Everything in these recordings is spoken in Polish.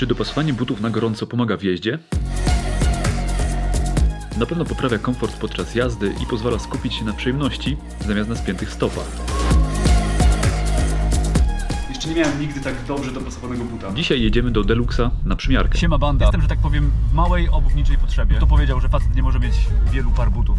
Czy dopasowanie butów na gorąco pomaga w jeździe? Na pewno poprawia komfort podczas jazdy i pozwala skupić się na przyjemności zamiast na spiętych stopach. Jeszcze nie miałem nigdy tak dobrze dopasowanego buta. Dzisiaj jedziemy do Deluxa na przymiarkę. Siema banda. Jestem, że tak powiem, w małej obuwniczej potrzebie. Kto powiedział, że facet nie może mieć wielu par butów?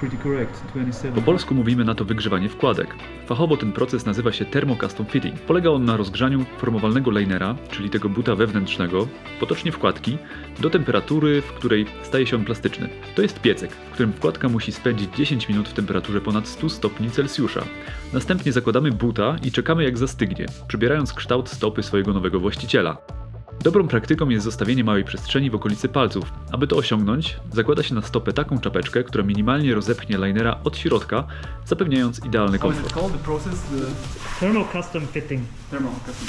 Pretty correct, 27. Po polsku mówimy na to wygrzewanie wkładek. Fachowo ten proces nazywa się thermocustom fitting. Polega on na rozgrzaniu formowalnego linera, czyli tego buta wewnętrznego, potocznie wkładki, do temperatury, w której staje się on plastyczny. To jest piecek, w którym wkładka musi spędzić 10 minut w temperaturze ponad 100 stopni Celsjusza. Następnie zakładamy buta i czekamy jak zastygnie, przybierając kształt stopy swojego nowego właściciela. Dobrą praktyką jest zostawienie małej przestrzeni w okolicy palców. Aby to osiągnąć, zakłada się na stopę taką czapeczkę, która minimalnie rozepchnie linera od środka, zapewniając idealny How is it komfort. called? The process? The Thermal custom fitting. thermal cutting.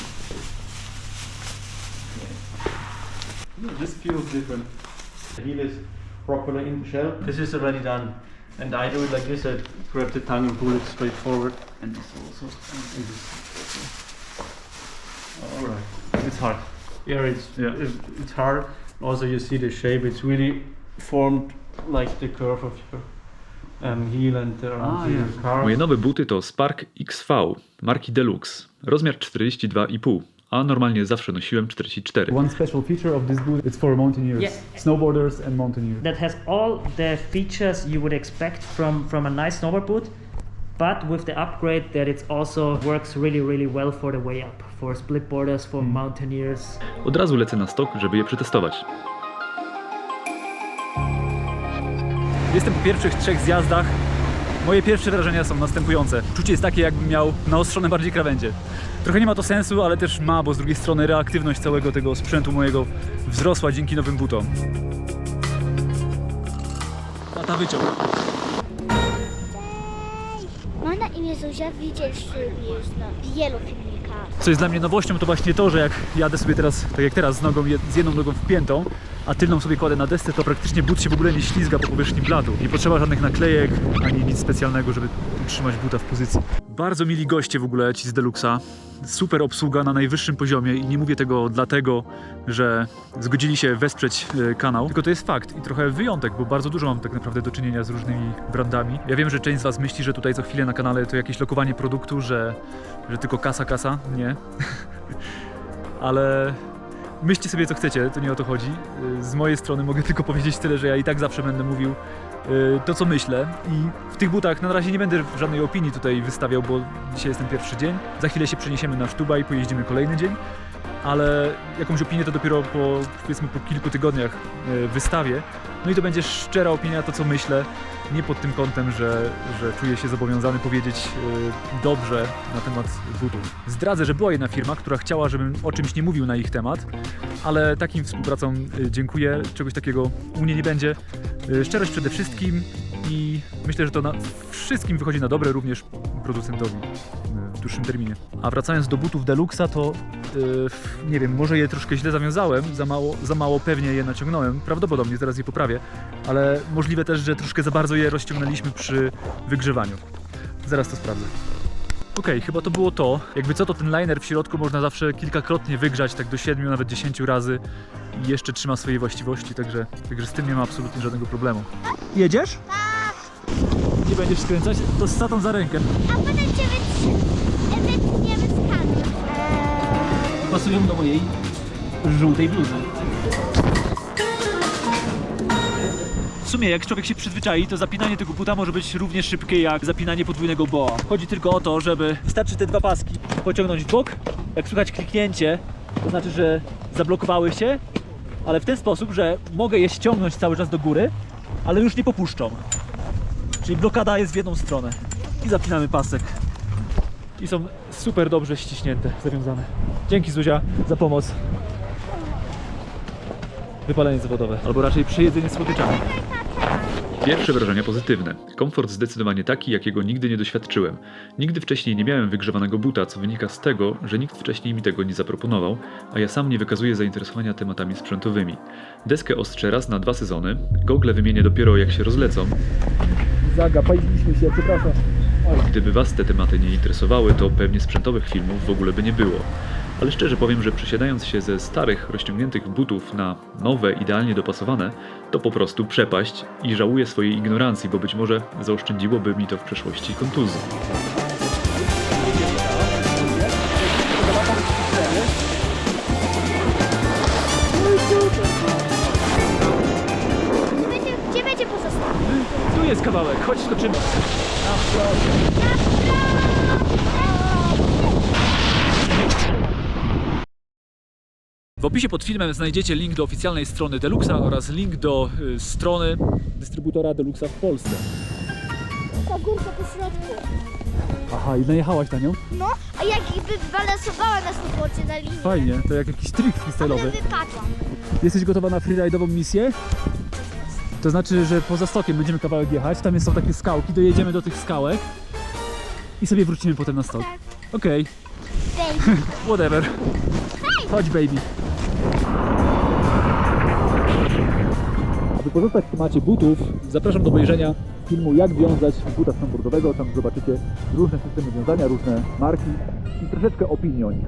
This feels different. The heel is properly in the shell. This is already done. And I do it like this, I grab the tongue and pull it straight forward. And this also. And this. Alright. It's hard. Yeah, it's, Yeah. it's, hard. Also you see the shape, it's really formed like the curve of your um, heel and the Ah, your yeah. car. Moje nowe buty to Spark XV marki Deluxe, rozmiar 42,5, a normalnie zawsze nosiłem 44. One special feature of this boot, it's for mountaineers, Yeah. snowboarders and mountaineers. That has all the features you would expect from, from a nice snowboard boot, but with the upgrade that it also works really, really well for the way up, for split borders, for mountaineers. Od razu lecę na stok, żeby je przetestować. Jestem po pierwszych trzech zjazdach. Moje pierwsze wrażenia są następujące. Czucie jest takie, jakbym miał naostrzone bardziej krawędzie. Trochę nie ma to sensu, ale też ma, bo z drugiej strony reaktywność całego tego sprzętu mojego wzrosła dzięki nowym butom. Tata wyciął. Imię Zuzia, widzisz już na wielu filmikach. Co jest dla mnie nowością, to właśnie to, że jak jadę sobie teraz, tak jak teraz, z nogą, z jedną nogą wpiętą, a tylną sobie kładę na desce, to praktycznie but się w ogóle nie ślizga po powierzchni blatu. Nie potrzeba żadnych naklejek, ani nic specjalnego, żeby utrzymać buta w pozycji. Bardzo mili goście w ogóle ci z Deluxa. Super obsługa na najwyższym poziomie i nie mówię tego dlatego, że zgodzili się wesprzeć e, kanał, tylko to jest fakt i trochę wyjątek, bo bardzo dużo mam tak naprawdę do czynienia z różnymi brandami. Ja wiem, że część z Was myśli, że tutaj co chwilę na kanale to jakieś lokowanie produktu, że, że tylko kasa, kasa. Nie. Ale myślcie sobie co chcecie, to nie o to chodzi. Y, Z mojej strony mogę tylko powiedzieć tyle, że ja i tak zawsze będę mówił y, to, co myślę. I w tych butach na razie nie będę żadnej opinii tutaj wystawiał, bo dzisiaj jest ten pierwszy dzień. Za chwilę się przeniesiemy na Sztuba i pojeździmy kolejny dzień. Ale jakąś opinię to dopiero po, powiedzmy, po kilku tygodniach y, wystawię. No i to będzie szczera opinia, to co myślę, nie pod tym kątem, że, że czuję się zobowiązany powiedzieć y, dobrze na temat butów. Zdradzę, że była jedna firma, która chciała, żebym o czymś nie mówił na ich temat, ale takim współpracom y, dziękuję. Czegoś takiego u mnie nie będzie. Szczerość przede wszystkim i myślę, że to na wszystkim wychodzi na dobre, również producentowi w dłuższym terminie. A wracając do butów Deluxa, to nie wiem, może je troszkę źle zawiązałem, za mało, za mało pewnie je naciągnąłem, prawdopodobnie zaraz je poprawię, ale możliwe też, że troszkę za bardzo je rozciągnęliśmy przy wygrzewaniu. Zaraz to sprawdzę. Okej, chyba to było to. Jakby co, to ten liner w środku można zawsze kilkakrotnie wygrzać, tak do 7, nawet 10 razy i jeszcze trzyma swojej właściwości, także, także z tym nie ma absolutnie żadnego problemu. Jedziesz? Nie będziesz skręcać? To z tatą za rękę. A potem cię wytrzy- wytniemy z kanu. Pasują do mojej żółtej bluzy. W sumie, jak człowiek się przyzwyczai, to zapinanie tego buta może być równie szybkie jak zapinanie podwójnego boa. Chodzi tylko o to, żeby wystarczy te dwa paski pociągnąć w bok. Jak słychać kliknięcie, to znaczy, że zablokowały się, ale w ten sposób, że mogę je ściągnąć cały czas do góry, ale już nie popuszczą. Czyli blokada jest w jedną stronę. I zapinamy pasek. I są super dobrze ściśnięte, zawiązane. Dzięki Zuzia za pomoc. Wypalenie zawodowe, albo raczej przejedzenie słodyczami. Pierwsze wrażenia pozytywne. Komfort zdecydowanie taki, jakiego nigdy nie doświadczyłem. Nigdy wcześniej nie miałem wygrzewanego buta, co wynika z tego, że nikt wcześniej mi tego nie zaproponował, a ja sam nie wykazuję zainteresowania tematami sprzętowymi. Deskę ostrzę raz na dwa sezony, gogle wymienię dopiero jak się rozlecą. Zagapaliśmy się, przepraszam. Gdyby Was te tematy nie interesowały, to pewnie sprzętowych filmów w ogóle by nie było. Ale szczerze powiem, że przesiadając się ze starych, rozciągniętych butów na nowe, idealnie dopasowane, to po prostu przepaść i żałuję swojej ignorancji, bo być może zaoszczędziłoby mi to w przeszłości kontuzji. Gdzie będzie, gdzie będzie pozostały? Tu jest kawałek, chodź skoczymy. W opisie pod filmem znajdziecie link do oficjalnej strony Deluxa oraz link do y, strony dystrybutora Deluxa w Polsce. Ta górka po środku. Aha, i najechałaś na nią? No, a jakby balansowała na snowboardzie na linii. Fajnie, to jak jakiś trik Ale freestyle'owy. wypadła. Jesteś gotowa na freeride'ową misję? To znaczy, że poza stokiem będziemy kawałek jechać, tam są takie skałki, dojedziemy do tych skałek i sobie wrócimy potem na stok. Tak. Okej, Baby. whatever. Chodź baby. Aby pozostać w temacie butów, zapraszam do obejrzenia filmu Jak wiązać buta snowboardowego. Tam zobaczycie różne systemy wiązania, różne marki i troszeczkę opinii o nich.